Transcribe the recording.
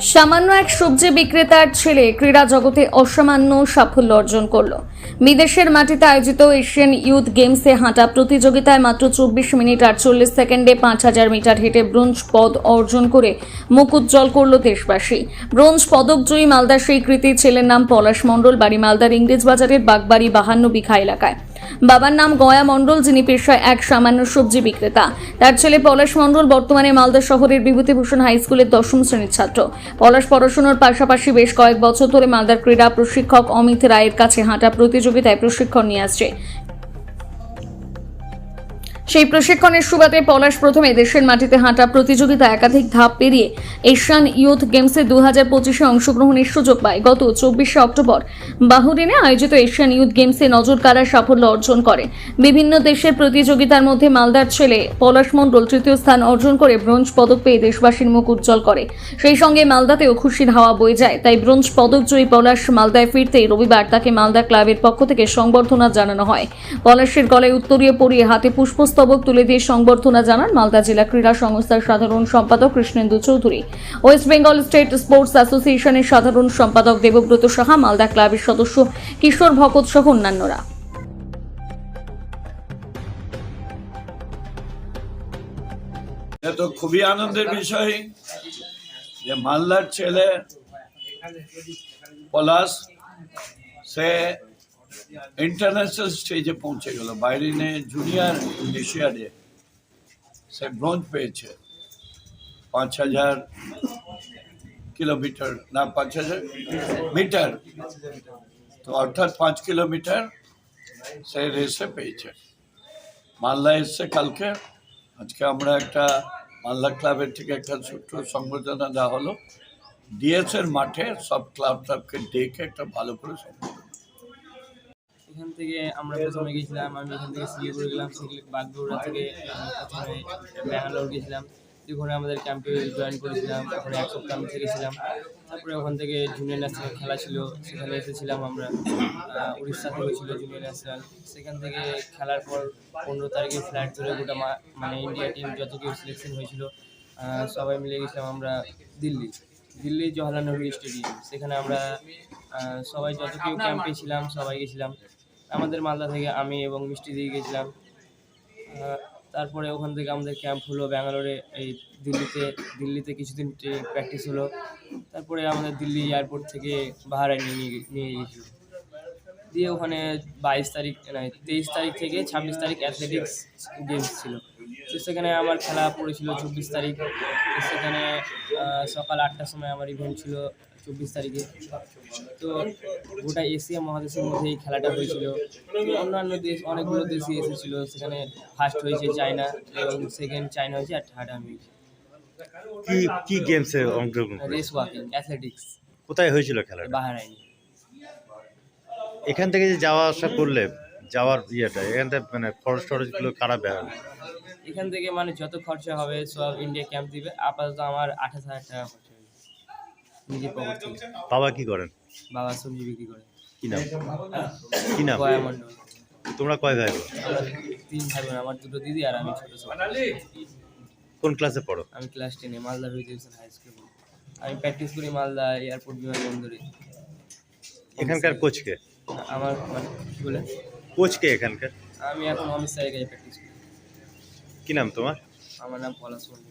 সামান্য এক সবজি বিক্রেতার ছেলে ক্রীড়া জগতে অসামান্য সাফল্য অর্জন করল। বিদেশের মাটিতে আয়োজিত এশিয়ান ইউথ গেমসে হাঁটা প্রতিযোগিতায় মাত্র চব্বিশ মিনিট আটচল্লিশ সেকেন্ডে পাঁচ হাজার মিটার হেঁটে ব্রোঞ্জ পদ অর্জন করে মুখ উজ্জ্বল করল দেশবাসী। ব্রোঞ্জ পদকজয়ী মালদার সেই কৃতি ছেলের নাম পলাশ মণ্ডল, বাড়ি মালদার ইংরেজ বাজারের বাগবাড়ি বাহান্ন বিঘা এলাকায়। বাবার নাম গয়া মণ্ডল, যিনি পেশায় এক সামান্য সবজি বিক্রেতা। তার ছেলে পলাশ মণ্ডল বর্তমানে মালদা শহরের বিভূতিভূষণ হাই স্কুলের দশম শ্রেণির ছাত্র। পলাশ পড়াশোনার পাশাপাশি বেশ কয়েক বছর ধরে মালদার ক্রীড়া প্রশিক্ষক অমিত রায়ের কাছে হাঁটা প্রতিযোগিতায় প্রশিক্ষণ নিয়ে আসছে। সেই প্রশিক্ষণের সুবাদে পলাশ প্রথমে দেশের মাটিতে হাঁটা প্রতিযোগিতা একাধিক ধাপ পেরিয়ে এশিয়ান ইউথ গেমসে দু হাজার পঁচিশে অংশগ্রহণের সুযোগ পায়। গত চব্বিশে অক্টোবর বাহুরিনে আয়োজিত এশিয়ান ইউথ গেমসে নজর কাড়া সাফল্য অর্জন করে। বিভিন্ন দেশের প্রতিযোগিতার মধ্যে মালদার ছেলে পলাশ মণ্ডল তৃতীয় স্থান অর্জন করে ব্রোঞ্জ পদক পেয়ে দেশবাসীর মুখ উজ্জ্বল করে। সেই সঙ্গে মালদাতেও খুশির হাওয়া বয়ে যায়, তাই ব্রোঞ্জ পদক জয়ী পলাশ মালদায় ফিরতেই রবিবার তাকে মালদা ক্লাবের পক্ষ থেকে সংবর্ধনা জানানো হয়। পলাশের গলায় উত্তরীয় পরিয়ে হাতে পুষ্পস্তবক তুলে দিয়ে সংবর্ধনা জানান মালদা জেলা ক্রীড়া সংস্থার সাধারণ সম্পাদক Krishnendu Chowdhury. West Bengal state sports অ্যাসোসিয়েশনের সাধারণ সম্পাদক দেবব্রত সাহা, মালদা ক্লাবের সদস্য কিশোর ভকত সহ অন্যান্যরা। খুবই আনন্দের বিষয় যে মালদার ছেলে পলাশ, সে ইন্টারন্যাশনাল স্টেজে পৌঁছে গেল। বাইরিনে জুনিয়র এশিয়াডে সে ব্রোঞ্জ পেয়েছে। পাঁচ হাজার কিলোমিটার না, পাঁচ হাজার মিটার তো অর্থাৎ পাঁচ কিলোমিটার সে রেসে পেয়েছে। মালদা এসছে কালকে। আজকে আমরা একটা মালদা ক্লাবের থেকে একটা ছোট্ট সংবর্ধনা দেওয়া হলো। ডিএসের মাঠে সব ক্লাব ক্লাবকে ডেকে একটা ভালো করে সংবর্ধনা এখান থেকে আমরা প্রথমে গেছিলাম, আমি এখান থেকে শিলিগুড়ি গেলাম শিলিগুড়ি বাগডোগরা থেকে প্রথমে ব্যাঙ্গালোর গেছিলাম। ওখানে আমাদের ক্যাম্পে জয়েন করেছিলাম ওখানে এক সপ্তাহ আমি থেকেছিলাম তারপরে ওখান থেকে জুনিয়র ন্যাশনাল খেলা ছিল, সেখানে এসেছিলাম আমরা। উড়িষ্যা থেকে ছিল জুনিয়র ন্যাশনাল সেখান থেকে খেলার পর পনেরো তারিখে ফ্ল্যাট ধরে গোটা মানে ইন্ডিয়া টিম যত কেউ সিলেকশন হয়েছিল সবাই মিলে গেছিলাম আমরা দিল্লি। দিল্লি জওয়াহরলাল নেহরু স্টেডিয়াম সেখানে আমরা সবাই যত কেউ ক্যাম্পে ছিলাম, সবাই গেছিলাম। আমাদের মালদা থেকে আমি এবং মিষ্টি দিয়ে গেছিলাম। তারপরে ওখান থেকে আমাদের ক্যাম্প হলো ব্যাঙ্গালোরে, এই দিল্লিতে দিল্লিতে কিছুদিন প্র্যাকটিস হলো। তারপরে আমাদের দিল্লি এয়ারপোর্ট থেকে ভাড়ায় নিয়ে নিয়ে গিয়েছিল। দিয়ে ওখানে বাইশ তারিখ না তেইশ তারিখ থেকে ছাব্বিশ তারিখ অ্যাথলেটিক্স গেমস ছিল। তো সেখানে আমার খেলা পড়েছিল চব্বিশ তারিখ। তো সেখানে সকাল আটটার সময় আমার ইভেন্ট ছিল চব্বিশ তারিখে। তো গোটা এশিয়া মহাদেশের মধ্যে এই খেলাটা হয়েছিল। তো অন্যান্য দেশ অনেকগুলো দেশই এসেছিল। সেখানে ফার্স্ট হয়েছে চায়না এবং সেকেন্ড চায়না হয়েছে আর থার্ড আমি। কি কি গেমসে অংশগ্রহণ রেস ওয়াকিং অ্যাথলেটিক্স কোথায় হয়েছিল খেলাটা? বাহারাইনি। এখান থেকে যে যাওয়া আসা করলে যাওয়ার ইয়েটা এখান থেকে মানে খরচ টরচগুলো কারা বের এখান থেকে মানে যত খরচা হবে সব ইন্ডিয়া ক্যাম্প দিবে আপাতত আমার আঠাশ হাজার টাকা খরচা হয়েছে নিজের পকেট থেকে। বাবা কি করেন? বাবা সবজি বিক্রি করে। কি নাম? কি নাম? গয়া মণ্ডল। তোমরা কয় ভাই? আমরা তিন ভাই বোন, আমার দুটো দিদি আর আমি ছোট ছোট। কোন ক্লাসে পড়ো? আমি ক্লাস টেনে মালদা রুইদেবসন হাই স্কুল আমি প্র্যাকটিস করি মালদা এয়ারপোর্ট বিমানবন্দরে। এখানকার কোচকে আমার মানে কি বলে? কোচকে এখানকার? আমি এখন অমিত স্যারের কাছে প্র্যাকটিস করি। কি নাম তোমার? আমার নাম পলাশ মন্ডল